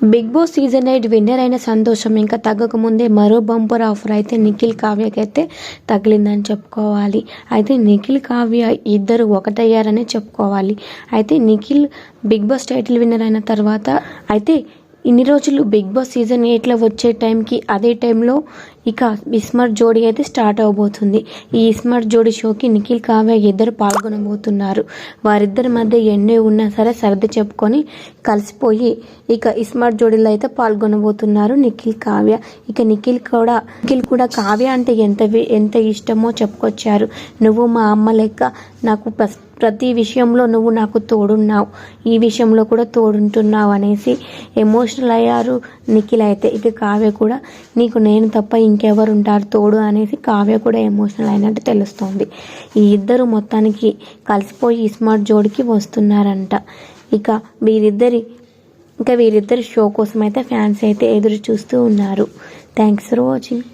Bigg Boss season eight winner అయిన సంతోషం ఇంకా తగ్గక ముందే మరో బంపర్ ఆఫర్ అయితే నిఖిల్ కావ్యకైతే తగిలిందని చెప్పుకోవాలి. అయితే నిఖిల్ కావ్య ఇద్దరు ఒకటయ్యారనే చెప్పుకోవాలి. అయితే Nikhil Bigg Boss title winner అయిన తర్వాత అయితే ఇన్ని రోజులు బిగ్ బాస్ సీజన్ ఎయిట్లో వచ్చే టైంకి అదే టైంలో ఇక ఇస్మర్ జోడీ అయితే స్టార్ట్ అవబోతుంది. ఈ ఇస్మర్ జోడీ షోకి నిఖిల్ కావ్య ఇద్దరు పాల్గొనబోతున్నారు. వారిద్దరి మధ్య ఎన్నే ఉన్నా సరే సర్ది చెప్పుకొని కలిసిపోయి ఇక ఇస్మర్ జోడీలో అయితే పాల్గొనబోతున్నారు నిఖిల్ కావ్య. ఇక నిఖిల్ కూడా నిఖిల్ కూడా కావ్య అంటే ఎంత ఎంత ఇష్టమో చెప్పుకొచ్చారు. నువ్వు మా అమ్మ లెక్క నాకు ప్రస్- ప్రతి విషయంలో నువ్వు నాకు తోడున్నావు. ఈ విషయంలో కూడా తోడుంటున్నావు అనేసి ఎమోషనల్ అయ్యారు నిఖిల్ అయితే. ఇక కావ్య కూడా నీకు నేను తప్ప ఇంకెవరు ఉంటారు తోడు అనేసి కావ్య కూడా ఎమోషనల్ అయినట్టు తెలుస్తోంది. ఈ ఇద్దరు మొత్తానికి కలిసిపోయి స్మార్ట్ జోడికి వస్తున్నారంట. ఇక వీరిద్దరి ఇంకా వీరిద్దరి షో కోసం అయితే ఫ్యాన్స్ అయితే ఎదురు చూస్తూ ఉన్నారు. Thanks for watching.